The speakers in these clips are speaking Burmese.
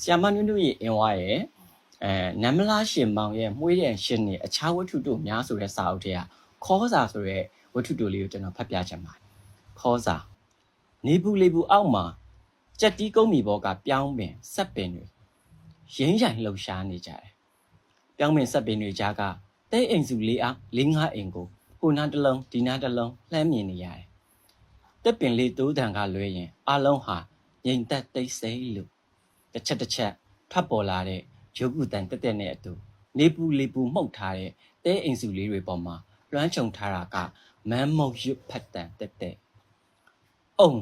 ဆီယာမနုနုရဲ့အင်ဝါရဲ့အဲနမလာရှင်မောင်ရဲ့မှုေးတဲ့ရှင်နေအခြားဝတ္ထုတို့များဆိုတဲ့စာအုပ်ထဲကခေါ်စာဆိုတဲ့ဝတ္ထုတို့လေးကိုကျွန်တော်ဖတ်ပြချင်ပါတယ်ခေါ်စာနေဘူးလေးဘူးအောက်မှာကြက်တီးကုန်းမီဘောကပြောင်းပင်ဆက်ပင်တွေရင်းရိုင်လှုပ်ရှားနေကြတယ်ပြောင်းပင်ဆက်ပင်တွေကြားကတဲအိမ်စုလေးအားလေးငါအိမ်ကိုဟိုနားတစ်လုံးဒီနားတစ်လုံးလှမ်းမြင်နေရတယ်တက်ပင်လေးတိုးတန်ကလွဲရင်အလုံးဟာငြိမ်သက်တိတ်ဆိတ်လို့ တစ်ချက်တစ်ချက်ထပ်ပေါ်လာတဲ့ရုပ်ကုတန်တက်တက်နဲ့အတူနေပူလေပူမှုတ်ထားတဲ့တဲအိမ်စုလေးတွေပေါ်မှာလွှမ်းခြုံထားတာကမမ်းမုတ်ရွတ်ဖတ်တန်တက်တက်အုံ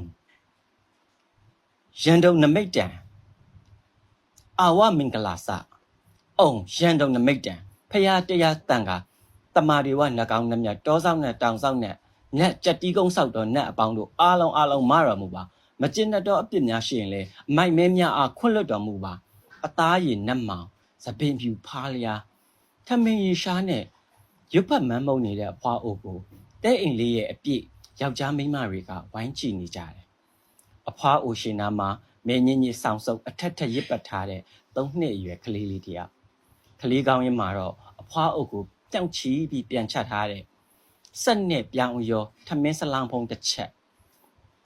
ရန်တုံနမိတ်တန်အာဝမင်္ဂလာစအုံရန်တုံနမိတ်တန်ဖရာတရားတန်ကတမာတွေဝနှကောင်းနှမြတောဆောင်နဲ့တောင်ဆောင်နဲ့နတ်ကြက်တီးကုန်းဆောက်တော့နတ်အပေါင်းတို့အားလုံးအားလုံးမရမှုပါ မကျင်တတ်တော့အပြစ်များရှိရင်လေအမိုက်မဲများအားခွင့်လွတ်တော်မူပါအသားရည်နတ်မောင်သပင်ဖြူဖားလျာထမင်းရီရှားနဲ့ရွတ်ဖတ်မန်းမုံနေတဲ့အဖွားအိုကိုတဲအိမ်လေးရဲ့အပြစ်ယောက်ျားမိန်းမတွေကဝိုင်းချီနေကြတယ်အဖွားအိုရှင်နာမှာမဲညင်းကြီးဆောင်စုပ်အထက်ထက်ရစ်ပတ်ထားတဲ့သုံးနှစ်အရွယ်ကလေးလေးတယောက်ကလေးကောင်းရင်မှာတော့အဖွားအိုကိုပြောင်းချီပြီးပြန်ချထားတဲ့ဆက်နဲ့ပြောင်းရောထမင်းစလောင်ဖုံးတစ်ချက်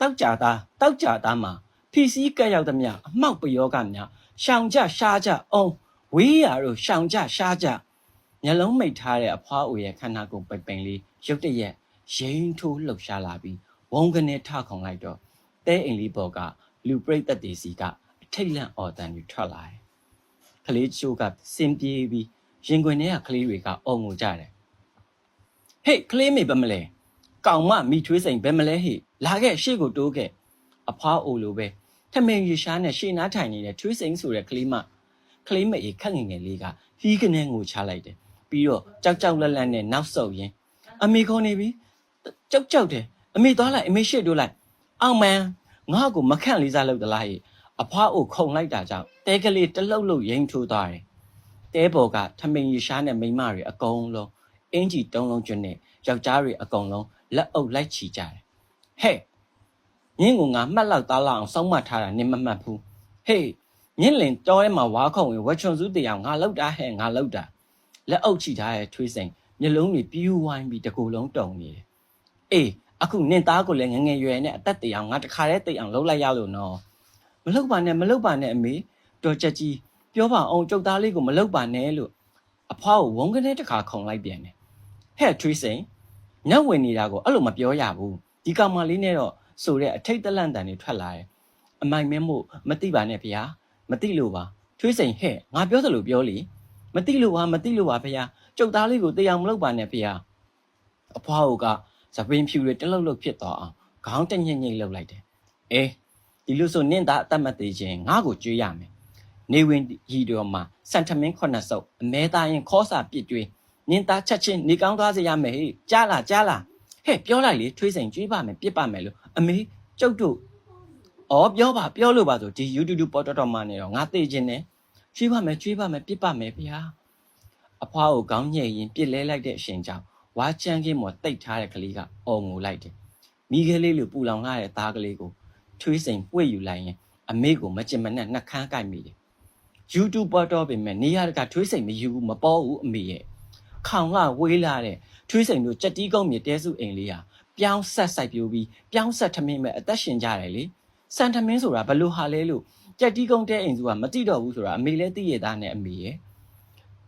တောက်ကြသားတောက်ကြသားမှာဖီစီးကက်ရောက်သမျှအမောက်ပယောကများရှောင်ကြရှားကြအောင်ဝေးရတို့ရှောင်ကြရှားကြမျက်လုံးမိတ်ထားတဲ့အဖွားအိုရဲ့ခန္ဓာကိုယ်ပိတ်ပိန်လေးရုတ်တရက်ရိန်းထိုးလှုပ်ရှားလာပြီးဝုန်းကနေထခုံလိုက်တော့တဲအိမ်လေးပေါ်ကလူပရိသတ်တွေစီကအထိတ်လန့်အော်တန်တွေထွက်လာတယ်။ကလေးချိုးကစင်ပြေးပြီးရင်ခွင်ထဲကကလေးတွေကအော်ငိုကြတယ်။ဟေ့ကလေးမေဘမလဲ။ကောင်မမိထွေးစိန်ဘယ်မလဲဟိ လာခဲ့ရှေ့ကိုတိုးခဲ့အဖွားအိုလိုပဲထမင်ရရှားနဲ့ရှေ့နားထိုင်နေတဲ့ထွေးစိန်ဆိုတဲ့ကလေးမကလေးမအေခက်ငယ်ငယ်လေးကဟီးကနေငိုချလိုက်တယ်ပြီးတော့ကြောက်ကြောက်လက်လက်နဲ့နောက်ဆုတ်ရင်းအမေခေါ်နေပြီကြောက်ကြောက်တယ်အမေသွားလိုက်အမေရှေ့တိုးလိုက်အောင်မန်ငါ့ကိုမခန့်လေးစားလို့တလားဟိအဖွားအိုခုံလိုက်တာကြောင့်တဲကလေးတလှုပ်လှုပ်ရင်ထိုးသွားတယ်တဲဘော်ကထမင်ရရှားနဲ့မိန်းမတွေအကုန်လုံးအင်ကြီးတုံးလုံးကျွန်းနဲ့ယောက်ျားတွေအကုန်လုံးလက်အုပ်လိုက်ချီကြတယ် ဟဲ့ညင်းကငါမှတ်လောက်သားလောက်အောင်စောင်းမထားတာနင်မမှတ်ဘူးဟေးညင်းလင်တောထဲမှာဝါခုံဝင်ဝက်ချွန်စုတေအောင်ငါလောက်တာဟဲ့ငါလောက်တာလက်အုပ်ချီထားတဲ့ထွေးစိန်မျက်လုံးတွေပြူးဝိုင်းပြီးတကူလုံးတုံနေတယ်အေးအခုနင်သားကိုလည်းငငယ်ရွယ်နဲ့အသက်တေအောင်ငါတခါတည်းတေအောင်လှုပ်လိုက်ရလို့နော်မလှုပ်ပါနဲ့မလှုပ်ပါနဲ့အမေတော်ချက်ကြီးပြောပါအောင်ကျုပ်သားလေးကိုမလှုပ်ပါနဲ့လို့အဖွားကိုဝုန်းကနေတခါခုံလိုက်ပြန်တယ်ဟဲ့ထွေးစိန်ညက်ဝင်နေတာကိုအဲ့လိုမပြောရဘူး ဒီကောင်မလေးနဲ့တော့ဆိုတဲ့အထိတ်တလန့်တန်တွေထွက်လာတယ်အမိုင်မဲမို့မသိပါနဲ့ဗျာမသိလို့ပါထွေးစိန်ဟဲ့ငါပြောသလိုပြောလေမသိလို့ပါမသိလို့ပါဗျာကျုပ်သားလေးကိုတရားမလုပ်ပါနဲ့ဗျာအဖွားကသပင်းဖြူတွေတလှုပ်လှုပ်ဖြစ်သွားအောင်ခေါင်းတညိမ့်ညိမ့်လှုပ်လိုက်တယ်အေးဒီလိုဆိုနင့်သားအသက်မသေးခြင်းငါ့ကိုကြွေးရမယ်နေဝင်ရီတော်မှာစန်တမင်းခုနှစ်စုပ်အမဲသားရင်ခေါ်စာပစ်ကျွေးနင်းသားချက်ချင်းနေကောင်းသွားစေရမယ်ဟေ့ကြားလားကြားလား ဟဲ့ပြောလိုက်လေထွေးစိန်ကြွေးပါမယ်ပြစ်ပါမယ်လို့အမေကျုပ်တို့ဩပြောပါပြောလို့ပါဆိုဒီ YouTube ပေါ်တော်တော်မှနေတော့ငါသိခြင်းနဲ့ကြွေးပါမယ်ကြွေးပါမယ်ပြစ်ပါမယ်ဗျာအဖွားကိုခေါင်းညှိရင်ပြစ်လဲလိုက်တဲ့အရှင်ကြောင့်ဝါချမ်းကင်းမော်တိတ်ထားတဲ့ကလေးကအော်ငိုလိုက်တယ်မိခဲလေးလိုပူလောင်လာတဲ့သားကလေးကိုထွေးစိန်ပွေ့ယူလိုက်ရင်အမေကိုမကျင်မနဲ့နှက်ခမ်းကိုက်မိတယ် YouTube ပေါ်တော့ပြင်မဲ့နေရတကထွေးစိန်မယူဘူးမပေါ်ဘူးအမေရဲ့ ခေါင်ကဝေးလာတဲ့ထွေးစိန်တို့ကြက်တီးကုန်းမြေတဲစုအိမ်လေးဟာပြောင်းဆက်ဆိုင်ပြိုးပြီးပြောင်းဆက်ထမင်းမဲ့အသက်ရှင်ကြတယ်လေစန်ထမင်းဆိုတာဘယ်လိုဟာလဲလို့ကြက်တီးကုန်းတဲအိမ်စုကမတိတော့ဘူးဆိုတာအမေလည်းသိရသားနဲ့အမေရဲ့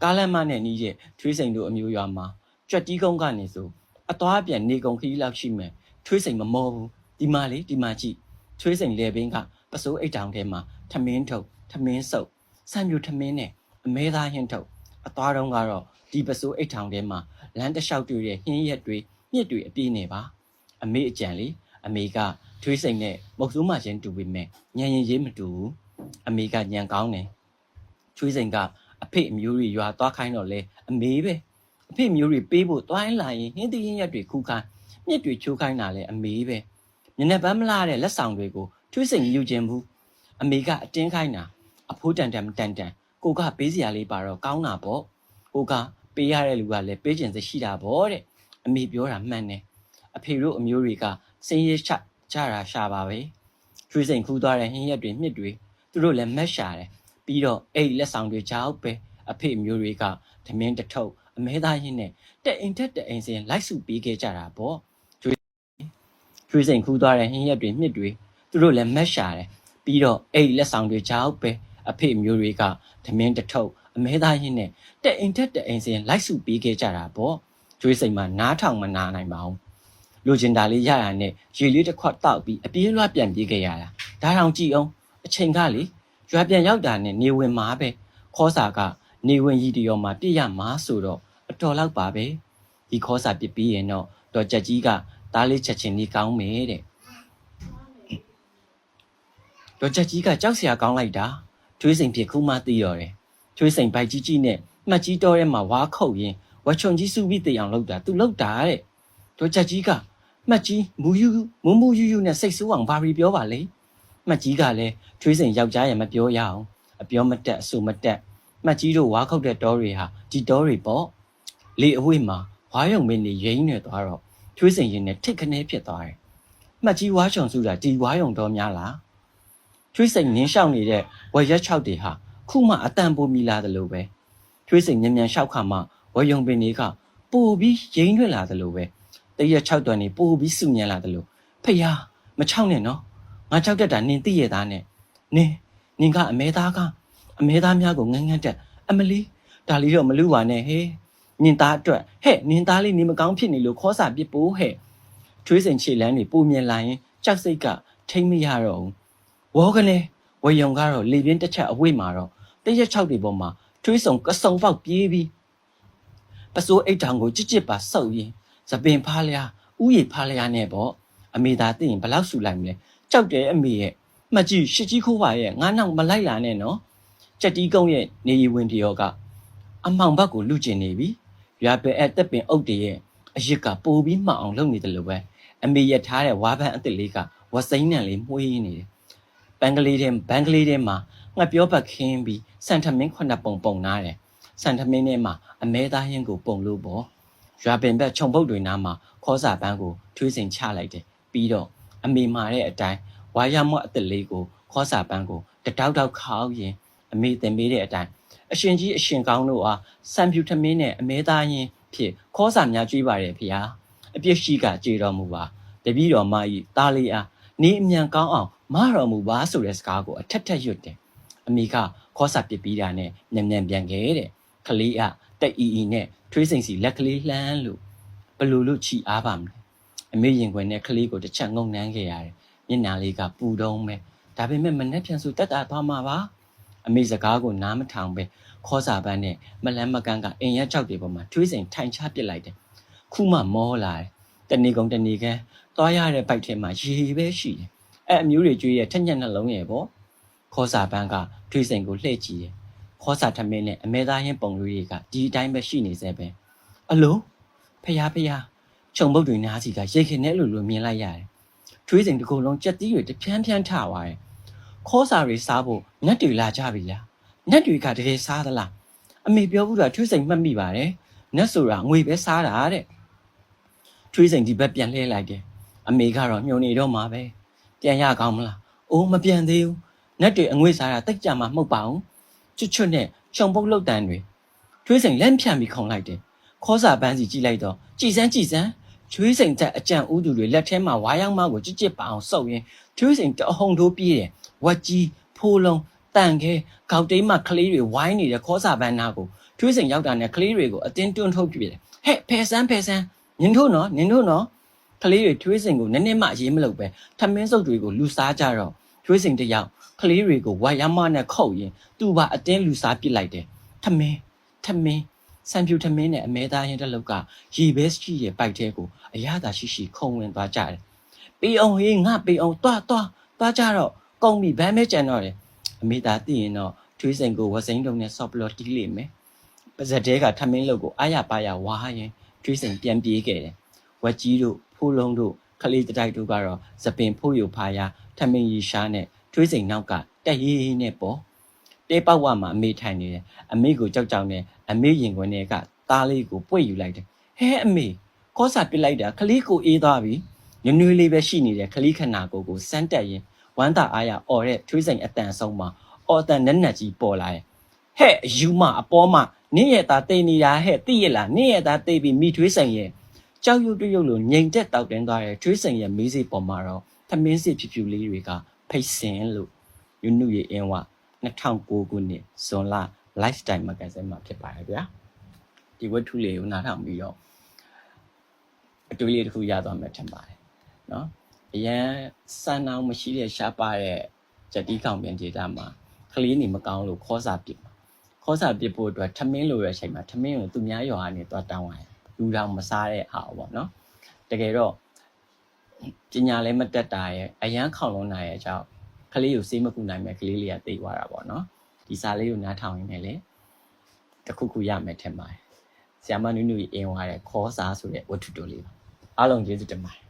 ကားလမ်းမနဲ့နီးတဲ့ထွေးစိန်တို့အမျိုးရွာမှာကြက်တီးကုန်းကနေဆိုအသွားပြန်နေကုန်ခီးလောက်ရှိမယ်ထွေးစိန်မမောဘူးဒီမှာလေဒီမှာကြည့်ထွေးစိန်လေဘင်းကပစိုးအိတ်တောင်ထဲမှာထမင်းထုတ်ထမင်းစုပ်ဆံပြူထမင်းနဲ့အမဲသားဟင်းထုတ်အသွားတုံးကတော့ ဒီပစိုးအိတ်ထောင်ထဲမှာလမ်းတစ်လျှောက်တွေ့တဲ့ဟင်းရက်တွေမြစ်တွေအပြည့်နေပါအမေအကြံလေအမေကထွေးစိန်နဲ့မုတ်ဆိုးမချင်းတူပေမဲ့ညံရင်ရေးမတူဘူးအမေကညံကောင်းတယ်ထွေးစိန်ကအဖေအမျိုးတွေရွာသွားခိုင်းတော့လေအမေပဲအဖေမျိုးတွေပေးဖို့တွိုင်းလာရင်ဟင်းသီးဟင်းရက်တွေခူးခိုင်းမြစ်တွေချိုးခိုင်းတာလေအမေပဲမျက်နှာပန်းမလားတဲ့လက်ဆောင်တွေကိုထွေးစိန်ယူခြင်းဘူးအမေကအတင်းခိုင်းတာအဖိုးတန်တန်တန်တန်ကိုကပေးစရာလေးပါတော့ကောင်းတာပေါ့ကိုက ပေးရတဲ့လူကလည်းပေးကျင်စိတ်ရှိတာပေါ့တဲ့အမေပြောတာမှန်တယ်အဖေတို့အမျိုးတွေကစင်းရဲချကြတာရှာပါပဲကျွေးစိန်ခူးသွားတဲ့ဟင်းရက်တွေမြစ်တွေသူတို့လည်းမက်ရှာတယ်ပြီးတော့အဲ့ဒီလက်ဆောင်တွေကြောက်ပဲအဖေမျိုးတွေကသမင်းတစ်ထုပ်အမဲသားရင်းနဲ့တက်အိမ်တက်တက်အိမ်စင်လိုက်စုပေးခဲ့ကြတာပေါ့ကျွေးကျွေးစိန်ခူးသွားတဲ့ဟင်းရက်တွေမြစ်တွေသူတို့လည်းမက်ရှာတယ်ပြီးတော့အဲ့ဒီလက်ဆောင်တွေကြောက်ပဲအဖေမျိုးတွေကသမင်းတစ်ထုပ် အမဲသားရင်းနဲ့တက်အိမ်တက်တက်အိမ်စင်လိုက်စုပေးခဲ့ကြတာပေါ့ကျွေးစိန်မှာနားထောင်မနာနိုင်ပါဘူးလူကျင်တာလေးရရနဲ့ရေလေးတစ်ခွက်တောက်ပြီးအပြေးလွှတ်ပြန်ပြေးခဲ့ရတာဒါတောင်ကြည့်အောင်အချိန်ကလေရွာပြန်ရောက်တာနဲ့နေဝင်မှာပဲခေါ်စာကနေဝင်ရီတရောမှာပြည့်ရမှာဆိုတော့အတော်လောက်ပါပဲဒီခေါ်စာပြစ်ပြီးရင်တော့တော်ကြက်ကြီးကသားလေးချက်ချင်းလေးကောင်းမယ်တဲ့တော်ကြက်ကြီးကကြောက်စရာကောင်းလိုက်တာထွေးစိန်ဖြစ်ခုမှသိတော့တယ် ထွေးစိန်ဘိုက်ကြီးကြီးနဲ့မှတ်ကြီးတော်ထဲမှာဝါခုတ်ရင်ဝချုံကြီးစုပြီးတေအောင်လုပ်တာသူလုပ်တာတဲ့တော်ကြက်ကြီးကမှတ်ကြီးမူယူမူမူယူယူနဲ့စိတ်ဆိုးအောင်ဘာရီပြောပါလေမှတ်ကြီးကလည်းထွေးစိန်ယောက်ျားရဲ့မပြောရအောင်အပြောမတက်အဆူမတက်မှတ်ကြီးတို့ဝါခုတ်တဲ့တောတွေဟာဒီတောတွေပေါ့လေအဝိမှာဝါယုံမင်းနေရိမ့်နေသွားတော့ချွေးစိန်ရင်နဲ့ထိတ်ခနဲဖြစ်သွားတယ်မှတ်ကြီးဝါချုံစုတာဒီဝါယုံတော်များလားချွေးစိန်နင်းလျှောက်နေတဲ့ဝက်ရက်၆တွေဟာ ခုမှအတန်ပိုမီလာတယ်လို့ပဲချွေးစိန်မြန်မြန်လျှောက်ခါမှဝက်ယုံပင်တွေကပိုပြီးရိမ့်ထွက်လာတယ်လို့ပဲတရက်၆တွန်နေပိုပြီးစုညံလာတယ်လို့ဖယားမချောက်နဲ့နော်ငါချောက်တတ်တာနင်သိရသားနဲ့နင်နင်ကအမဲသားကအမဲသားများကိုငန်းငန်းတက်အမလီဒါလေးတော့မလူပါနဲ့ဟဲ့နင်သားအတွက်ဟဲ့နင်သားလေးနေမကောင်းဖြစ်နေလို့ခေါ်စာပစ်ပိုးဟဲ့ချွေးစင်ခြေလန်းတွေပုံမြင်လာရင်ကြောက်စိတ်ကထိမ့်မရတော့ဘူးဝေါကနေဝေယုံကတော့လေပြင်းတစ်ချက်အဝိမှာတော့ တရက်ချောက်တွေပေါ်မှာချွေးစုံကစုံပေါက်ပြေးပြီးပစိုးအိတ်တောင်ကိုကြစ်ကြစ်ပါဆုပ်ရင်သပင်ဖားလျာဥယျဖားလျာနဲ့ပေါ့အမေသာသိရင်ဘလောက်ဆူလိုက်မလဲကြောက်တယ်အမေရဲ့မှတ်ကြည့်ရှစ်ကြီးခိုးပါရဲ့ငါနောက်မလိုက်လာနဲ့နော်ကြက်တီးကုန်းရဲ့နေရီဝင်တရောကအမောင်ဘက်ကိုလူကျင်နေပြီရွာပင်အတက်ပင်အုတ်တရဲ့အရစ်ကပိုပြီးမှောင်အောင်လုပ်နေတယ်လို့ပဲအမေရထားတဲ့ဝါပန်းအစ်စ်လေးကဝစိမ့်နံလေးမှုေးနေတယ်ဘန်ကလေးထဲဘန်ကလေးထဲမှာ ငှက်ပြောပတ်ခင်းပြီးစန်ထမင်းခုနှစ်ပုံပုံနာတယ်စန်ထမင်းထဲမှာအမဲသားဟင်းကိုပုံလို့ပေါ့ရွာပင်ဘက်ခြုံပုတ်တွေနားမှာခေါ်စာပန်းကိုထွေးစိန်ချလိုက်တယ်ပြီးတော့အမေမာတဲ့အတိုင်းဝါရမော့အစ်စ်လေးကိုခေါ်စာပန်းကိုတတောက်တောက်ခောက်ရင်အမေတင်ပေးတဲ့အတိုင်းအရှင်ကြီးအရှင်ကောင်းတို့အားစံဖြူထမင်းနဲ့အမဲသားရင်ဖြစ်ခေါ်စာများကြွေးပါတယ်ဖေဟာအပြစ်ရှိကကြေတော်မူပါတပည့်တော်မကြီးတားလေးအားနေအမြန်ကောင်းအောင်မတော်မူပါဆိုတဲ့စကားကိုအထက်ထက်ရွတ်တယ် အမေကခေါ်စာပစ်ပြီးတာနဲ့ညံ့ညံ့ပြန်ခဲ့တဲ့ခလေးအတက်အီအီနဲ့ထွေးစိန်စီလက်ကလေးလှမ်းလို့ဘလို့လို့ချီအားပါမလဲအမေရင်ခွင်နဲ့ခလေးကိုတစ်ချက်ငုံနှမ်းခဲ့ရတယ်မျက်နှာလေးကပူတုံးပဲဒါပေမဲ့မနဲ့ပြန်ဆိုတက်တာသွားမှာပါအမေစကားကိုနားမထောင်ပဲခေါ်စာပန်းနဲ့မလန်းမကန်းကအင်ရက်ကြောက်တွေပေါ်မှာထွေးစိန်ထိုင်ချပစ်လိုက်တယ်ခုမှမောလာတယ်တဏီကုံတဏီကန်းသွားရတဲ့ဘိုက်ထဲမှာရေပဲရှိတယ်အဲ့အမျိုးတွေကျွေးရဲ့ထက်ညက်နှလုံးရဲ့ပေါ့ ခေါ်စာပန်းကထွေးစိန်ကိုလှည့်ကြည့်တယ်ခေါ်စာထမင်းနဲ့အမဲသားရင်ပုံလူတွေကဒီအတိုင်းပဲရှိနေစေပဲအလုံးဖះဖះခြုံပုတ်တွေနားစီကရိတ်ခင်နဲ့လိုလိုမြင်လိုက်ရတယ်ထွေးစိန်တစ်ခုလုံးကြက်တီးတွေတဖြန်းဖြန်းထသွားတယ်ခေါ်စာတွေစားဖို့ငက်တွေလာကြပြီလားငက်တွေကတကယ်စားသလားအမေပြောဘူးတာထွေးစိန်မှတ်မိပါတယ်နက်ဆိုတာငွေပဲစားတာတဲ့ထွေးစိန်ဒီဘက်ပြန်လှည့်လိုက်တယ်အမေကတော့ညှိုနေတော့မှာပဲပြန်ရကောင်းမလားအိုးမပြန်သေးဘူး နက်တွေအငွေစားတာတိတ်ကြမှာမဟုတ်ပါဘူးချွတ်ချွတ်နဲ့ရှုံပုတ်လုတ်တန်းတွေထွေးစိန်လက်ဖြန့်ပြီးခုံလိုက်တယ်ခေါ်စာပန်းစီကြည့်လိုက်တော့ကြည်စမ်းကြည်စမ်းချွေးစိန်တက်အကြံဥသူတွေလက်ထဲမှာဝါရောက်မကိုကြစ်ကြစ်ပအောင်စုပ်ရင်ချွေးစိန်တအဟုန်ထိုးပြေးတယ်ဝက်ကြီးဖိုးလုံးတန်ခဲကောက်တိမ်းမှကလေးတွေဝိုင်းနေတဲ့ခေါ်စာပန်းနာကိုထွေးစိန်ရောက်တာနဲ့ကလေးတွေကိုအတင်းတွန်းထုတ်ပြတယ်ဟဲ့ဖယ်ဆန်းဖယ်ဆန်းနင်တို့နော်နင်တို့နော်ကလေးတွေထွေးစိန်ကိုနည်းနည်းမှအရေးမလုပ်ပဲထမင်းစုပ်တွေကိုလူစားကြတော့ထွေးစိန်တယောက် ကလေးတွေကိုဝါရမနဲ့ခုတ်ရင်သူ့ဘာအတင်းလူစားပစ်လိုက်တယ်ထမင်းထမင်းစံပြူထမင်းနဲ့အမဲသားရင်တစ်လုတ်ကရေဘဲရှိရဲ့ပိုက်တဲကိုအရသာရှိရှိခုံဝင်သွားကြတယ်ပေးအောင်ဟေးငါပေးအောင်တွားတွားတွားကြတော့ကုံပြီဗမ်းမဲကြံတော့တယ်အမေသားသိရင်တော့ထွေးစိန်ကိုဝစိန်တုံနဲ့ဆော့ပလော့တီးလိမ့်မယ်ပါဇက်တဲကထမင်းလုတ်ကိုအာရပါရဝါရင်ထွေးစိန်ပြန်ပြေးခဲ့တယ်ဝက်ကြီးတို့ဖိုးလုံးတို့ခလေးတိုက်တို့ကတော့သပင်ဖိုးယူဖာရထမင်းရီရှားနဲ့ ထွေးစိန်နောက်ကတက်ရေးရေးနဲ့ပေါ့တေးပေါက်ဝမှာအမေထိုင်နေတယ်အမေကိုကြောက်ကြောက်နဲ့အမေရင်ခွင်တွေကသားလေးကိုပွေ့ယူလိုက်တယ်ဟဲအမေကောစာပစ်လိုက်တာခလေးကိုအေးသွားပြီနွေနွေလေးပဲရှိနေတဲ့ခလေးခနာကိုကိုစမ်းတက်ရင်ဝမ်းသာအားရအော်တဲ့ထွေးစိန်အတန်ဆုံးမှာအော်တန်နက်နက်ကြီးပေါ်လာရင်ဟဲ့အယူမအပေါ်မှာနင့်ရဲ့သားတိတ်နေတာဟဲ့သိရလားနင့်ရဲ့သားတိတ်ပြီးမိထွေးဆိုင်ရဲ့ကြောက်ရွံ့တရုပ်လိုငိန်တက်တောက်တင်းသွားတဲ့ထွေးဆိုင်ရဲ့မေးစေးပေါ်မှာတော့သမင်းစစ်ဖြူဖြူလေးတွေက ဖိတ်စင်လို့ယူနုရဲ့အင်းဝ2009ခုနှစ်ဇွန်လ lifestyle magazine မှာဖြစ်ပါတယ်ဗျာဒီဝတ္ထုလေးကိုနားထောင်ပြီးတော့အတွေ့အကြုံတစ်ခုရသွားမယ်ထင်ပါတယ်နော်အရန်စမ်းအောင်မရှိတဲ့ရှားပါတဲ့ဂျက်တီးကောင်ပင်ဒေတာမှာကလေးနေမကောင်းလို့ခေါ်စာပစ်မှာခေါ်စာပစ်ဖို့အတွက်ထမင်းလိုရတဲ့အချိန်မှာထမင်းကိုသူများရွာကနေသွားတောင်းရတယ်လူတောင်မစားတဲ့ဟာပေါ့နော်တကယ်တော့ ပညာလည်းမတက်တာရဲ့အရန်ခေါင်လုံးနိုင်ရဲ့အကြောင်းကလေးကိုစေးမကူနိုင်မဲ့ကလေးလေးကတိတ်သွားတာပေါ့နော်ဒီစာလေးကိုနားထောင်ရင်းနဲ့လေတခုခုရမယ်ထင်ပါတယ်ဆီယမနုနုအင်းဝါတဲ့ခေါ်စာဆိုတဲ့ဝတ္ထုတိုလေးပါအားလုံးကျေးဇူးတင်ပါတယ်